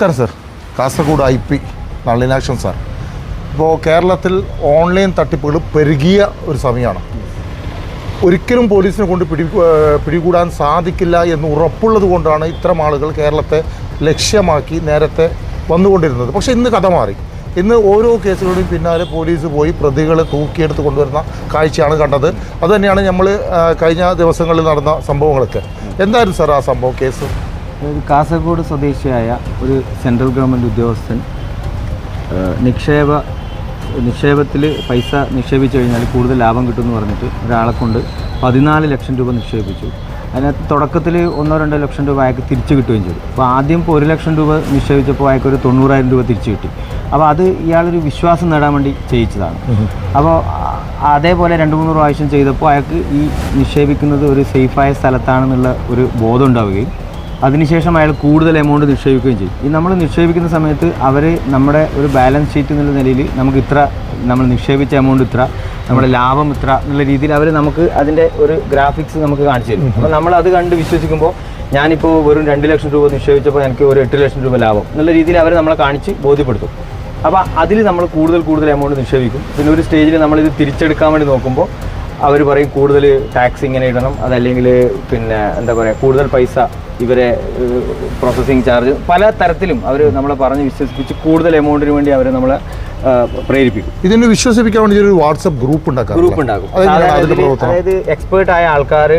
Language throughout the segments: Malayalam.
നമസ്കാരം sir. Kasaragod I P Nalinakshan sir. ഇപ്പോൾ കേരളത്തിൽ ഓൺലൈൻ തട്ടിപ്പുകൾ പെരുകിയ ഒരു സമയമാണ്. ഒരിക്കലും പോലീസിനെ കൊണ്ട് പിടി പിടികൂടാൻ സാധിക്കില്ല എന്ന് ഉറപ്പുള്ളത് കൊണ്ടാണ് ഇത്തരം ആളുകൾ കേരളത്തെ ലക്ഷ്യമാക്കി നേരത്തെ വന്നുകൊണ്ടിരുന്നത്. പക്ഷേ ഇന്ന് കഥ മാറി. ഇന്ന് ഓരോ കേസുകളുടെയും പിന്നാലെ പോലീസ് പോയി പ്രതികളെ തൂക്കിയെടുത്ത് കൊണ്ടുവരുന്ന കാഴ്ചയാണ് കണ്ടത്. അതുതന്നെയാണ് നമ്മൾ കഴിഞ്ഞ ദിവസങ്ങളിൽ നടന്ന സംഭവങ്ങളൊക്കെ. എന്തായിരുന്നു സാർ ആ സംഭവം കേസ്? അതായത് കാസർഗോഡ് സ്വദേശിയായ ഒരു സെൻട്രൽ ഗവൺമെന്റ് ഉദ്യോഗസ്ഥൻ നിക്ഷേപ നിക്ഷേപത്തിൽ പൈസ നിക്ഷേപിച്ചു കഴിഞ്ഞാൽ കൂടുതൽ ലാഭം കിട്ടുമെന്ന് പറഞ്ഞിട്ട് ഒരാളെ കൊണ്ട് പതിനാല് ലക്ഷം രൂപ നിക്ഷേപിച്ചു. അതിനകത്ത് തുടക്കത്തിൽ ഒന്നോ രണ്ടോ ലക്ഷം രൂപ അയാൾക്ക് തിരിച്ചു കിട്ടുകയും ചെയ്തു. അപ്പോൾ ആദ്യം ഇപ്പോൾ ഒരു ലക്ഷം രൂപ നിക്ഷേപിച്ചപ്പോൾ അയാൾക്ക് ഒരു തൊണ്ണൂറായിരം രൂപ തിരിച്ചു കിട്ടി. അപ്പോൾ അത് ഇയാളൊരു വിശ്വാസം നേടാൻ വേണ്ടി ചെയ്യിച്ചതാണ്. അപ്പോൾ അതേപോലെ രണ്ട് മൂന്ന് പ്രാവശ്യം ചെയ്തപ്പോൾ അയാൾക്ക് ഈ നിക്ഷേപിക്കുന്നത് ഒരു സേഫായ സ്ഥലത്താണെന്നുള്ള ഒരു ബോധം ഉണ്ടാവുകയും അതിനുശേഷം അയാൾ കൂടുതൽ എമൗണ്ട് നിക്ഷേപിക്കുകയും ചെയ്യും. ഈ നമ്മൾ നിക്ഷേപിക്കുന്ന സമയത്ത് അവർ നമ്മുടെ ഒരു ബാലൻസ് ഷീറ്റ് എന്നുള്ള നിലയിൽ നമുക്ക് ഇത്ര നമ്മൾ നിക്ഷേപിച്ച എമൗണ്ട് ഇത്ര നമ്മുടെ ലാഭം ഇത്ര എന്നുള്ള രീതിയിൽ അവർ നമുക്ക് അതിന്റെ ഒരു ഗ്രാഫിക്സ് നമുക്ക് കാണിച്ചു തരും. അപ്പോൾ നമ്മൾ അത് കണ്ട് വിശ്വസിക്കുമ്പോൾ ഞാനിപ്പോൾ വെറും രണ്ട് ലക്ഷം രൂപ നിക്ഷേപിച്ചപ്പോൾ എനിക്ക് ഒരു എട്ട് ലക്ഷം രൂപ ലാഭം എന്നുള്ള രീതിയിൽ അവർ നമ്മളെ കാണിച്ച് ബോധ്യപ്പെടുത്തും. അപ്പോൾ അതിൽ നമ്മൾ കൂടുതൽ കൂടുതൽ എമൗണ്ട് നിക്ഷേപിക്കും. പിന്നെ ഒരു സ്റ്റേജിൽ നമ്മളിത് തിരിച്ചെടുക്കാൻ വേണ്ടി നോക്കുമ്പോൾ അവർ പറയും കൂടുതൽ ടാക്സ് ഇങ്ങനെ ഇടണം. അതല്ലെങ്കിൽ പിന്നെ എന്താ പറയുക കൂടുതൽ പൈസ ഇവരെ പ്രോസസ്സിങ് ചാർജ് പല തരത്തിലും അവർ നമ്മളെ പറഞ്ഞ് വിശ്വസിപ്പിച്ച് കൂടുതൽ എമൗണ്ടിന് വേണ്ടി അവർ നമ്മളെ പ്രേരിപ്പിക്കും. ഇതിന് വിശ്വസിപ്പിക്കാൻ വേണ്ടി ഒരു വാട്സപ്പ് ഗ്രൂപ്പ് ഉണ്ടാക്കാം ഗ്രൂപ്പ് ഉണ്ടാക്കും. അതായത് എക്സ്പേർട്ട് ആയ ആൾക്കാർ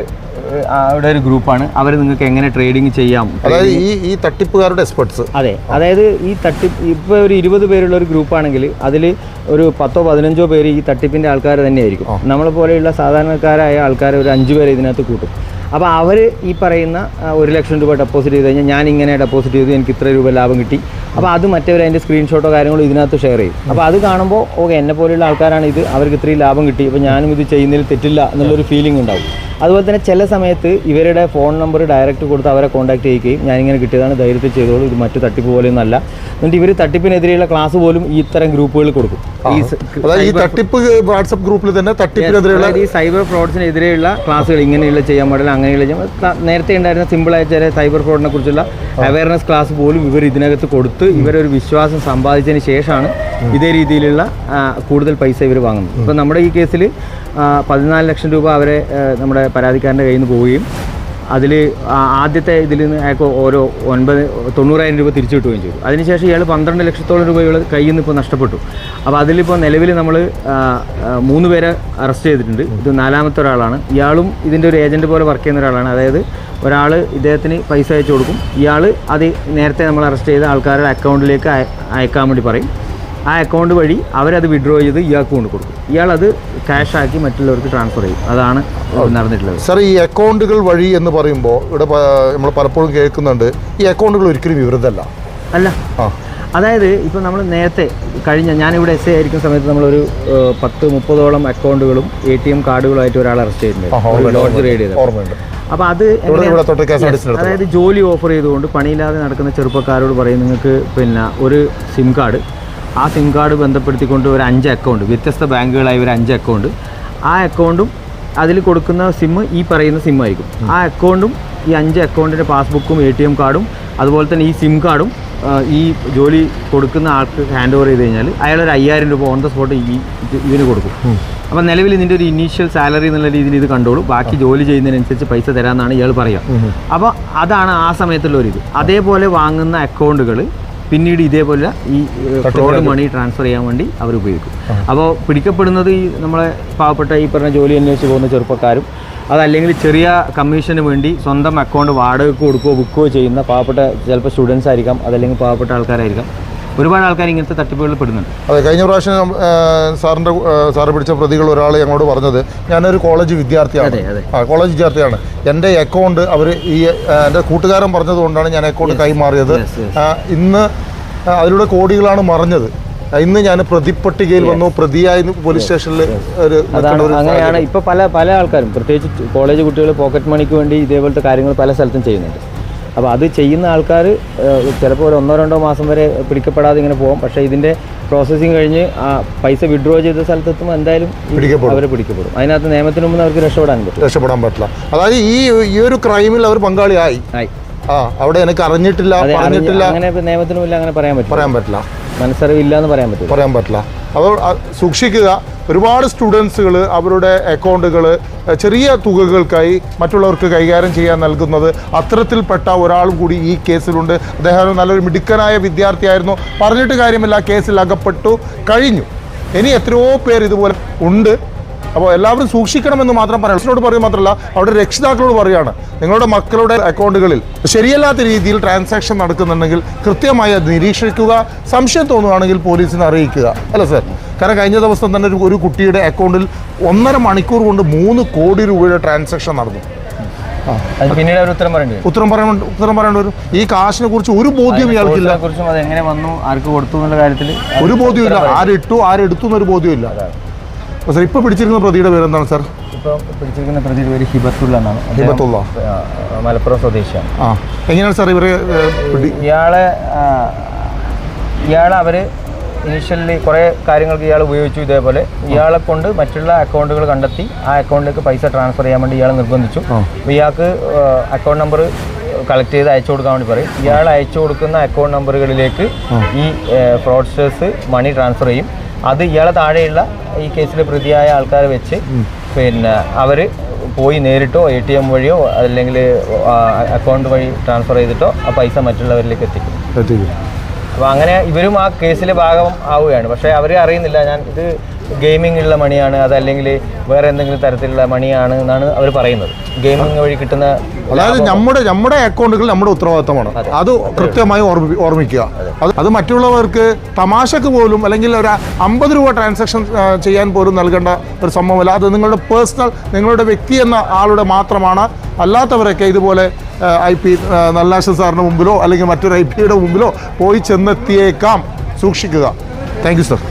അവിടെ ഒരു ഗ്രൂപ്പാണ്. അവർ നിങ്ങൾക്ക് എങ്ങനെ ട്രേഡിംഗ് ചെയ്യാം? അതായത് ഈ ഈ തട്ടിപ്പുകാരുടെ എക്സ്പെർട്സ് അതെ. അതായത് ഈ തട്ടിപ്പ് ഇപ്പോൾ ഒരു ഇരുപത് പേരുള്ള ഒരു ഗ്രൂപ്പാണെങ്കിൽ അതിൽ ഒരു പത്തോ പതിനഞ്ചോ പേര് ഈ തട്ടിപ്പിന്റെ ആൾക്കാർ തന്നെയായിരിക്കും. നമ്മളെ പോലെയുള്ള സാധാരണക്കാരായ ആൾക്കാരെ ഒരു അഞ്ച് പേരെ ഇതിനകത്ത് കൂട്ടും. അപ്പോൾ അവർ ഈ പറയുന്ന ഒരു ലക്ഷം രൂപ ഡെപ്പോസിറ്റ് ചെയ്ത് കഴിഞ്ഞാൽ ഞാൻ ഇങ്ങനെ ഡെപ്പോസിറ്റ് ചെയ്തു എനിക്ക് ഇത്ര രൂപ ലാഭം കിട്ടി. അപ്പോൾ അത് മറ്റവർ അതിന്റെ സ്ക്രീൻഷോട്ടോ കാര്യങ്ങളോ ഇതിനകത്ത് ഷെയർ ചെയ്യും. അപ്പോൾ അത് കാണുമ്പോൾ ഓക്കെ എന്നെ പോലെയുള്ള ആൾക്കാരാണ് ഇത് അവർക്ക് ഇത്രയും ലാഭം കിട്ടി അപ്പോൾ ഞാനും ഇത് ചെയ്യുന്നതിൽ തെറ്റില്ല എന്നുള്ളൊരു ഫീലിംഗ് ഉണ്ടാവും. അതുപോലെ തന്നെ ചില സമയത്ത് ഇവരുടെ ഫോൺ നമ്പർ ഡയറക്റ്റ് കൊടുത്ത് അവരെ കോൺടാക്ട് ചെയ്യുകയും ഞാനിങ്ങനെ കിട്ടിയതാണ് ധൈര്യത്തിൽ ചെയ്തോളൂ ഇത് മറ്റു തട്ടിപ്പ് പോലെയൊന്നല്ല എന്നിട്ട് ഇവർ തട്ടിപ്പിനെതിരെയുള്ള ക്ലാസ് പോലും ഈ ഇത്തരം ഗ്രൂപ്പുകളിൽ കൊടുക്കും. ഈ തട്ടിപ്പ് വാട്സപ്പ് ഗ്രൂപ്പിൽ തന്നെ തട്ടിപ്പിനെതിരെയുള്ള ഈ സൈബർ ഫ്രോഡ്സിനെതിരെയുള്ള ക്ലാസ്സുകൾ ഇങ്ങനെയുള്ള ചെയ്യാൻ പാടില്ല അങ്ങനെയുള്ള ചെയ്യാൻ നേരത്തെ ഉണ്ടായിരുന്ന സിമ്പിളായ ചില സൈബർ ഫ്രോഡിനെ കുറിച്ചുള്ള അവയർനെസ് ക്ലാസ് പോലും ഇവർ ഇതിനകത്ത് കൊടുത്ത് ഇവരൊരു വിശ്വാസം സമ്പാദിച്ചതിന് ശേഷമാണ് ഇതേ രീതിയിലുള്ള കൂടുതൽ പൈസ ഇവർ വാങ്ങുന്നു. അപ്പം നമ്മുടെ ഈ കേസിൽ പതിനാല് ലക്ഷം രൂപ അവരെ നമ്മുടെ പരാതിക്കാരന്റെ കയ്യിൽ നിന്ന് പോവുകയും അതിൽ ആദ്യത്തെ ഇതിൽ നിന്ന് അയാൾക്ക് ഓരോ ഒൻപത് തൊണ്ണൂറായിരം രൂപ തിരിച്ചു കിട്ടുകയും ചെയ്തു. അതിനുശേഷം ഇയാൾ പന്ത്രണ്ട് ലക്ഷത്തോളം രൂപ ഇയാൾ കയ്യിൽ നിന്ന് ഇപ്പോൾ നഷ്ടപ്പെട്ടു അപ്പോൾ അതിലിപ്പോൾ നിലവിൽ നമ്മൾ മൂന്ന് പേരെ അറസ്റ്റ് ചെയ്തിട്ടുണ്ട്. ഇത് നാലാമത്തെ ഒരാളാണ്. ഇയാളും ഇതിന്റെ ഒരു ഏജന്റ് പോലെ വർക്ക് ചെയ്യുന്ന ഒരാളാണ്. അതായത് ഒരാൾ ഇദ്ദേഹത്തിന് പൈസ അയച്ചു കൊടുക്കും. ഇയാൾ അത് നേരത്തെ നമ്മൾ അറസ്റ്റ് ചെയ്ത ആൾക്കാരുടെ അക്കൗണ്ടിലേക്ക് അയക്കാൻ വേണ്ടി പറയും. ആ അക്കൗണ്ട് വഴി അവരത് വിഡ്രോ ചെയ്ത് ഇയാൾക്ക് കൊണ്ട് കൊടുക്കും. ഇയാളത് ക്യാഷ് ആക്കി മറ്റുള്ളവർക്ക് ട്രാൻസ്ഫർ ചെയ്യും. അതാണ് നടന്നിട്ടുള്ളത്. സാർ ഈ അക്കൗണ്ടുകൾ വഴി എന്ന് പറയുമ്പോൾ ഇവിടെ നമ്മൾ പലപ്പോഴും കേൾക്കുന്നുണ്ട് ഈ അക്കൗണ്ടുകൾ ഒരിക്കലും വിവരതല്ല അല്ല. അതായത് ഇപ്പോൾ നമ്മൾ നേരത്തെ കഴിഞ്ഞ ഞാനിവിടെ എസ് എ ആയിരിക്കുന്ന സമയത്ത് നമ്മളൊരു പത്ത് മുപ്പതോളം അക്കൗണ്ടുകളും എ ടി എം കാർഡുകളുമായിട്ട് ഒരാൾ അറസ്റ്റ് ചെയ്തിട്ടുണ്ട്. ലോഡ്ജ് റെയ്ഡ് അപ്പോൾ അത് അതായത് ജോലി ഓഫർ ചെയ്തുകൊണ്ട് പണിയില്ലാതെ നടക്കുന്ന ചെറുപ്പക്കാരോട് പറയും നിങ്ങൾക്ക് പിന്നെ ഒരു സിം കാർഡ് ആ സിം കാർഡ് ബന്ധപ്പെടുത്തിക്കൊണ്ട് ഒരു അഞ്ച് അക്കൗണ്ട് വ്യത്യസ്ത ബാങ്കുകളായി ഒരു അഞ്ച് അക്കൗണ്ട് ആ അക്കൗണ്ടും അതിൽ കൊടുക്കുന്ന സിം ഈ പറയുന്ന സിം ആയിരിക്കും. ആ അക്കൗണ്ടും ഈ അഞ്ച് അക്കൗണ്ടിന്റെ പാസ്ബുക്കും എ ടി എം കാർഡും അതുപോലെ തന്നെ ഈ സിം കാർഡും ഈ ജോലി കൊടുക്കുന്ന ആൾക്ക് ഹാൻഡ് ഓവർ ചെയ്ത് കഴിഞ്ഞാൽ അയാൾ ഒരു അയ്യായിരം രൂപ ഓൺ ദ സ്പോട്ട് ഈ ഇത് ഇതിന് കൊടുക്കും. അപ്പം നിലവിൽ ഇതിന്റെ ഒരു ഇനീഷ്യൽ സാലറി എന്നുള്ള രീതിയിൽ ഇത് കണ്ടോളൂ. ബാക്കി ജോലി ചെയ്യുന്നതിനനുസരിച്ച് പൈസ തരാമെന്നാണ് ഇയാൾ പറയുക. അപ്പോൾ അതാണ് ആ സമയത്തുള്ള ഒരു ഇത് അതേപോലെ വാങ്ങുന്ന അക്കൗണ്ടുകൾ പിന്നീട് ഇതേപോലെ ഈ ഫ്രോഡ് മണി ട്രാൻസ്ഫർ ചെയ്യാൻ വേണ്ടി അവർ ഉപയോഗിക്കും. അപ്പോൾ പിടിക്കപ്പെടുന്നത് ഈ നമ്മളെ പാവപ്പെട്ട ഈ പറഞ്ഞ ജോലി അന്വേഷിച്ച് പോകുന്ന ചെറുപ്പക്കാരും അതല്ലെങ്കിൽ ചെറിയ കമ്മീഷന് വേണ്ടി സ്വന്തം അക്കൗണ്ട് വാടകയ്ക്ക് കൊടുക്കുകയോ ബുക്കുകയോ ചെയ്യുന്ന പാവപ്പെട്ട ചിലപ്പോൾ സ്റ്റുഡൻസ് ആയിരിക്കാം അതല്ലെങ്കിൽ പാവപ്പെട്ട ആൾക്കാരായിരിക്കാം. ഒരുപാട് ആൾക്കാർ ഇങ്ങനത്തെ തട്ടിപ്പുകളിൽ പെടുന്നുണ്ട്. അതെ കഴിഞ്ഞ പ്രാവശ്യം സാറിന്റെ സാറിന്റെ സാറ് പിടിച്ച പ്രതികൾ ഒരാൾ ഞങ്ങളോട് പറഞ്ഞത് ഞാനൊരു കോളേജ് വിദ്യാർത്ഥിയാണ്. ആ കോളേജ് വിദ്യാർത്ഥിയാണ്. എന്റെ അക്കൗണ്ട് അവർ ഈ എന്റെ കൂട്ടുകാരൻ പറഞ്ഞതുകൊണ്ടാണ് ഞാൻ അക്കൗണ്ട് കൈമാറിയത്. ഇന്ന് അതിലൂടെ കോടികളാണ് മറിഞ്ഞത്. ഇന്ന് ഞാൻ പ്രതിപ്പട്ടികയിൽ വന്നു പ്രതിയായി പോലീസ് സ്റ്റേഷനിൽ ഒരു അങ്ങനെയാണ്. ഇപ്പൊ പല പല ആൾക്കാരും പ്രത്യേകിച്ച് കോളേജ് കുട്ടികൾ പോക്കറ്റ് മണിക്ക് വേണ്ടി ഇതേപോലത്തെ കാര്യങ്ങൾ പല സ്ഥലത്തും ചെയ്യുന്നുണ്ട്. അപ്പോൾ അത് ചെയ്യുന്ന ആൾക്കാർ ചിലപ്പോൾ ഒരു ഒന്നോ രണ്ടോ മാസം വരെ പിടിക്കപ്പെടാതെ ഇങ്ങനെ പോകും പക്ഷേ ഇതിന്റെ പ്രോസസ്സിങ് കഴിഞ്ഞ് ആ പൈസ വിഡ്രോ ചെയ്ത സ്ഥലത്തെത്തുമ്പോൾ എന്തായാലും അവർ പിടിക്കപ്പെടും. അവരെ പിടിക്കപ്പെടും. അതിനകത്ത് നിയമത്തിന് മുമ്പ് അവർക്ക് രക്ഷപ്പെടാൻ പറ്റും. രക്ഷപ്പെടാൻ പറ്റില്ല. അതായത് ഈ ഈ ഒരു ക്രൈമിൽ അവർ പങ്കാളിയായി ആയി. ആ അവിടെ എനിക്ക് അറിഞ്ഞിട്ടില്ല പറഞ്ഞിട്ടില്ല. അങ്ങനെ നിയമത്തിന് മുമ്പിൽ അങ്ങനെ പറയാൻ പറ്റില്ല. പറയാൻ പറ്റില്ല. മനസ്സറിവില്ല എന്ന് പറയാൻ പറ്റില്ല. പറയാൻ പറ്റില്ല. അപ്പോൾ അ- സൂക്ഷിക്കുക. ഒരുപാട് സ്റ്റുഡൻസുകൾ അവരുടെ അക്കൗണ്ടുകൾ ചെറിയ തുകകൾക്കായി മറ്റുള്ളവർക്ക് കൈകാര്യം ചെയ്യാൻ നൽകുന്നത് അത്തരത്തിൽപ്പെട്ട ഒരാളും കൂടി ഈ കേസിലുണ്ട്. അദ്ദേഹം നല്ലൊരു മിടുക്കനായ വിദ്യാർത്ഥിയായിരുന്നു. പറഞ്ഞിട്ട് കാര്യമില്ല കേസിൽ അകപ്പെട്ടു കഴിഞ്ഞു. ഇനി എത്രയോ പേർ ഇതുപോലെ ഉണ്ട്. അപ്പോൾ എല്ലാവരും സൂക്ഷിക്കണമെന്ന് മാത്രം പറയാം. അച്ഛനോട് പറയും മാത്രമല്ല അവിടെ രക്ഷിതാക്കളോട് പറയുകയാണ്. നിങ്ങളുടെ മക്കളുടെ അക്കൗണ്ടുകളിൽ ശരിയല്ലാത്ത രീതിയിൽ ട്രാൻസാക്ഷൻ നടക്കുന്നുണ്ടെങ്കിൽ കൃത്യമായി അത് നിരീക്ഷിക്കുക സംശയം തോന്നുകയാണെങ്കിൽ പോലീസിനെ അറിയിക്കുക. അല്ല സാർ? കാരണം കഴിഞ്ഞ ദിവസം തന്നെ ഒരു കുട്ടിയുടെ അക്കൗണ്ടിൽ ഒന്നര മണിക്കൂർ കൊണ്ട് മൂന്ന് കോടി രൂപയുടെ ട്രാൻസാക്ഷൻ നടന്നു. പിന്നീട് അവർ ഉത്തരം പറയേണ്ടി ഉത്തരം പറയേണ്ട ഉത്തരം പറയേണ്ടി വരും. ഈ കാശിനെ കുറിച്ച് ഒരു ബോധ്യം ഇയാൾക്കില്ല. കുറിച്ചും അത് എങ്ങനെ വന്നു ആർക്ക് കൊടുത്തു എന്നുള്ള കാര്യത്തിൽ ഒരു ബോധ്യമില്ല ആരിട്ടു ആരെടുത്തു എന്നൊരു ബോധ്യമില്ല സാർ ഇപ്പൊ പിടിച്ചിരിക്കുന്ന പ്രതിയുടെ പേരെന്താണ് സർ? ഇപ്പൊ പിടിച്ചിരിക്കുന്ന പ്രതിയുടെ പേര് ഹിബത്തുള്ള എന്നാണ്. ഹിബത്തുള്ള. മലപ്പുറം സ്വദേശിയാണ്. ആ എങ്ങനെയാണ് സാർ ഇവരെ ഇയാളെ ഇയാളെ അവർ ഇനീഷ്യലി കുറേ കാര്യങ്ങൾക്ക് ഇയാൾ ഉപയോഗിച്ചു ഇതേപോലെ. ഇയാളെ കൊണ്ട് മറ്റുള്ള അക്കൗണ്ടുകൾ കണ്ടെത്തി ആ അക്കൗണ്ടിലേക്ക് പൈസ ട്രാൻസ്ഫർ ചെയ്യാൻ വേണ്ടി ഇയാൾ നിർബന്ധിച്ചു. ഇയാൾക്ക് അക്കൗണ്ട് നമ്പർ കളക്ട് ചെയ്ത് അയച്ചു കൊടുക്കാൻ വേണ്ടി പറയും. ഇയാൾ അയച്ചു കൊടുക്കുന്ന അക്കൗണ്ട് നമ്പറുകളിലേക്ക് ഈ ഫ്രോഡ്സ്റ്റേഴ്സ് മണി ട്രാൻസ്ഫർ ചെയ്യും. അത് ഇയാളെ താഴെയുള്ള ഈ കേസിലെ പ്രതിയായ ആൾക്കാരെ വെച്ച് പിന്നെ അവർ പോയി നേരിട്ടോ എ ടി എം വഴിയോ അല്ലെങ്കിൽ അക്കൗണ്ട് വഴി ട്രാൻസ്ഫർ ചെയ്തിട്ടോ ആ പൈസ മറ്റുള്ളവരിലേക്ക് എത്തിക്കും. എത്തിക്കും. അപ്പോൾ അങ്ങനെ ഇവരും ആ കേസിൽ ഭാഗം ആവുകയാണ്. പക്ഷേ അവർ അറിയുന്നില്ല. ഞാൻ ഇത് ഗെയിമിംഗ് ഉള്ള മണിയാണ്. അതല്ലെങ്കിൽ വേറെ എന്തെങ്കിലും തരത്തിലുള്ള മണിയാണ് എന്നാണ് അവർ പറയുന്നത്. ഗെയിമിംഗ് വഴി കിട്ടുന്ന അതായത് നമ്മുടെ നമ്മുടെ അക്കൗണ്ടുകൾ നമ്മുടെ ഉത്തരവാദിത്തമാണ്. അത്. കൃത്യമായി ഓർമ്മി ഓർമ്മിക്കുക. അത്. മറ്റുള്ളവർക്ക് തമാശക്ക് പോലും അല്ലെങ്കിൽ ഒരു അമ്പത് രൂപ ട്രാൻസാക്ഷൻ ചെയ്യാൻ പോലും നൽകേണ്ട ഒരു സംഭവമല്ല. അത് നിങ്ങളുടെ പേഴ്സണൽ നിങ്ങളുടെ വ്യക്തി എന്ന ആളുടെ മാത്രമാണ് അല്ലാത്തവരൊക്കെ ഇതുപോലെ ഐ പി നല്ലാശൻ സാറിന്റെ മുമ്പിലോ അല്ലെങ്കിൽ മറ്റൊരു ഐ പിയുടെ മുമ്പിലോ പോയി ചെന്നെത്തിയേക്കാം. സൂക്ഷിക്കുക. Thank you sir.